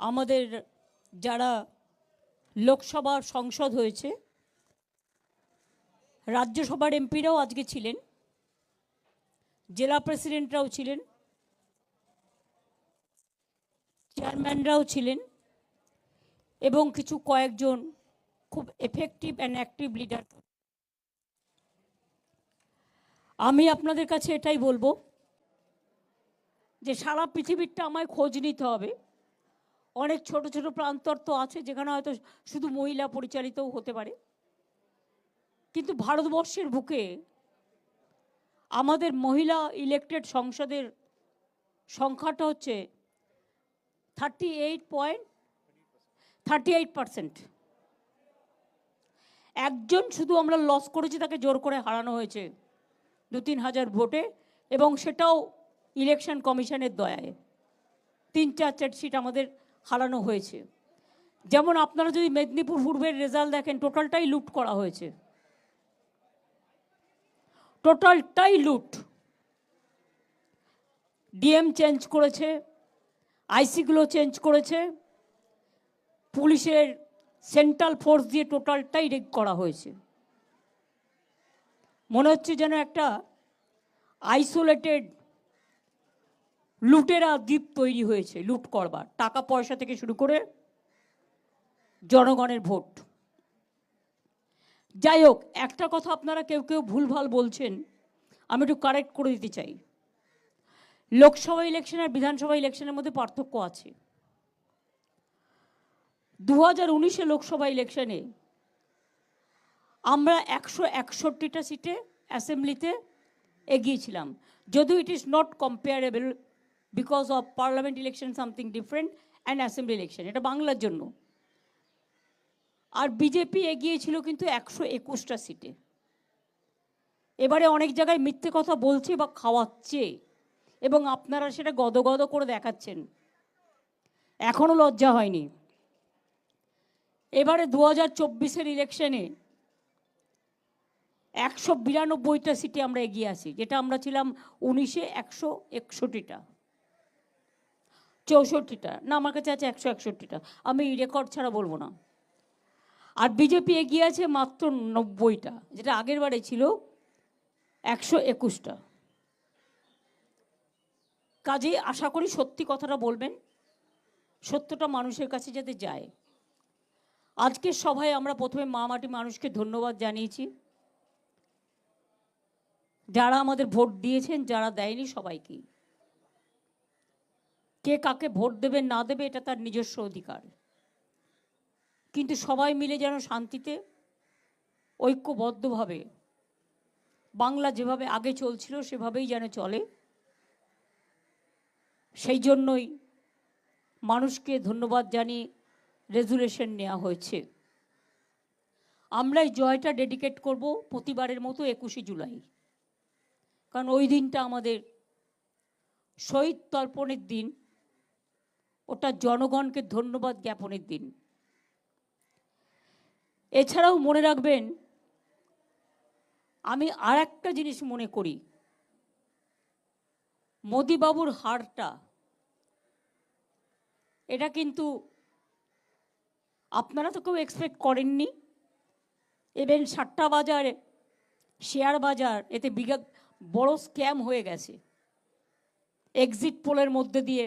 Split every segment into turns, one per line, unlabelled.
আমাদের যারা লোকসভার সংসদ হয়েছে, রাজ্যসভার এমপিরাও আজকে ছিলেন, জেলা প্রেসিডেন্টরাও ছিলেন, চেয়ারম্যানরাও ছিলেন এবং কিছু কয়েকজন খুব এফেক্টিভ অ্যান্ড অ্যাক্টিভ লিডার আমি আপনাদের কাছে এটাই বলব যে সারা পৃথিবীরটা আমায় খোঁজ নিতে হবে। অনেক ছোট ছোট প্রান্তর তো আছে, যেখানে হয়তো শুধু মহিলা পরিচালিতও হতে পারে। কিন্তু ভারতবর্ষের বুকে আমাদের মহিলা ইলেকটেড সংসদের সংখ্যাটা হচ্ছে thirty eight point thirty eight percent একজন শুধু আমরা লস করেছি, তাকে জোর করে হারানো হয়েছে দু তিন হাজার ভোটে, এবং সেটাও ইলেকশন কমিশনের দয়ায়। তিন চার চার সিট আমাদের হারানো হয়েছে। যেমন আপনারা যদি মেদিনীপুর পূর্বের রেজাল্ট দেখেন, টোটালটাই লুট করা হয়েছে। টোটালটাই লুট। ডিএম চেঞ্জ করেছে, আইসিগুলো চেঞ্জ করেছে। পুলিশের সেন্ট্রাল ফোর্স দিয়ে টোটালটাই রেগ করা হয়েছে। মনে হচ্ছে যেন একটা আইসোলেটেড লুটেরা দ্বীপ তৈরি হয়েছে, লুট করবার। টাকা পয়সা থেকে শুরু করে জনগণের ভোট। যাই হোক, একটা কথা আপনারা কেউ কেউ ভুলভাল বলছেন, আমি একটু কারেক্ট করে দিতে চাই। লোকসভা ইলেকশন আর বিধানসভা ইলেকশনের মধ্যে পার্থক্য আছে। দু হাজার উনিশে লোকসভা ইলেকশনে আমরা একশো একষট্টিটা সিটে অ্যাসেম্বলিতে এগিয়েছিলাম। যদিও it is not comparable because of parliament election something different and assembly election এটা বাংলার জন্য। আর বিজেপি এগিয়েছিল কিন্তু একশো একুশটা সিটে। এবারে অনেক জায়গায় মিথ্যে কথা বলছে বা খাওয়াচ্ছে, এবং আপনারা সেটা গদগদ করে দেখাচ্ছেন। এখনও লজ্জা হয়নি। এবারে দু হাজার চব্বিশের ইলেকশনে একশো বিরানব্বইটা সিটে আমরা এগিয়ে আসি যেটা আমরা ছিলাম উনিশে একশো একষট্টিটা। চৌষট্টিটা। না, আমার কাছে আছে একশো একষট্টিটা। আমি রেকর্ড ছাড়া বলব না। আর বিজেপি এগিয়ে আছে মাত্র নব্বইটা। যেটা আগের বারে ছিল একশো একুশটা। কাজেই আশা করি সত্যি কথাটা বলবেন। সত্যটা মানুষের কাছে যাতে যায়। আজকের সভায় আমরা প্রথমে মা মাটি মানুষকে ধন্যবাদ জানিয়েছি। যারা আমাদের ভোট দিয়েছেন, যারা দেয়নি সবাইকেই। কে কাকে ভোট দেবে না দেবে, এটা তার নিজস্ব অধিকার। কিন্তু সবাই মিলে যেন শান্তিতে, ঐক্যবদ্ধভাবে, বাংলা যেভাবে আগে চলছিল, সেভাবেই যেন চলে, সেই জন্যই মানুষকে ধন্যবাদ জানিয়ে রেজুলেশন নেওয়া হয়েছে। আমরা এই জয়টা ডেডিকেট করব প্রতিবারের মতো একুশে জুলাই। কারণ ওই দিনটা আমাদের শহীদ তর্পণের দিন ওটা জনগণকে ধন্যবাদ জ্ঞাপনের দিন। এছাড়াও মনে রাখবেন, আমি আর একটা জিনিস মনে করি। মোদিবাবুর হারটা, এটা কিন্তু আপনারা তো কেউ এক্সপেক্ট করেননি। এবেন সাতটা বাজার, শেয়ার বাজার, এতে বিঘা বড় স্ক্যাম হয়ে গেছে। এক্সিট পোলের মধ্যে দিয়ে।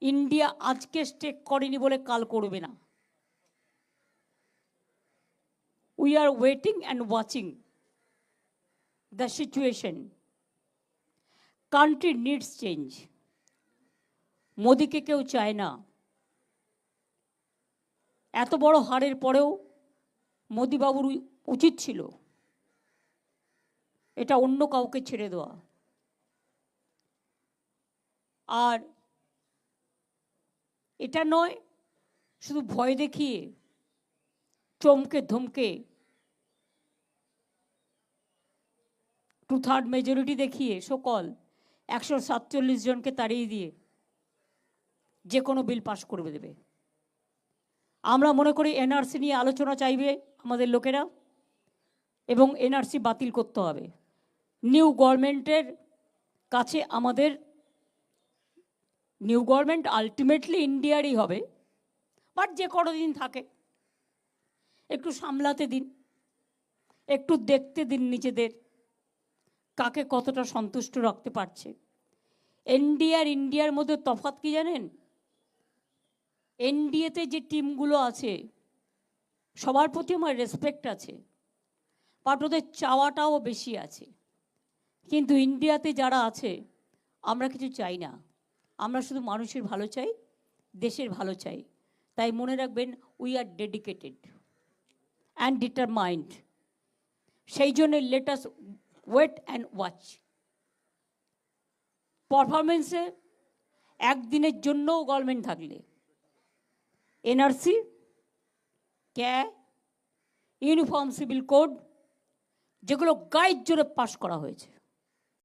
ইন্ডিয়া আজকে স্টেক করেনি বলে কাল করবে না। We are waiting and watching the situation country needs change মোদিকে কেউ চায় না। এত বড় হারের পরেও মোদিবাবুর উচিত ছিল। এটা অন্য কাউকে ছেড়ে দেওয়া। আর এটা নয়, শুধু ভয় দেখিয়ে, চমকে ধমকে টু থার্ড মেজরিটি দেখিয়ে সকল একশো সাতচল্লিশ জনকে তাড়িয়ে দিয়ে যে কোনো বিল পাশ করে দেবে। আমরা মনে করি এনআরসি নিয়ে আলোচনা চাইবে আমাদের লোকেরা এবং এনআরসি বাতিল করতে হবে। নিউ গভর্নমেন্টের কাছে আমাদের নিউ গভর্নমেন্ট আলটিমেটলি ইন্ডিয়ারই হবে বাট যে কোনো দিন থাকে। একটু সামলাতে দিন, একটু দেখতে দিন নিজেদের, কাকে কতটা সন্তুষ্ট রাখতে পারছে। এনডিএ আর ইন্ডিয়ার মধ্যে তফাৎ কি জানেন? এনডিএতে যে টিমগুলো আছে, সবার প্রতি আমার রেসপেক্ট আছে বাট ওদের চাওয়াটাও বেশি আছে। কিন্তু ইন্ডিয়াতে যারা আছে, আমরা কিছু চাই না। আমরা শুধু মানুষের ভালো চাই, দেশের ভালো চাই। তাই মনে রাখবেন we are dedicated and determined সেই জন্য let us wait and watch পারফরমেন্সে একদিনের জন্যও গভর্নমেন্ট থাকলে। NRC CAA uniform civil code যেগুলো গাইড জোরে পাশ করা হয়েছে।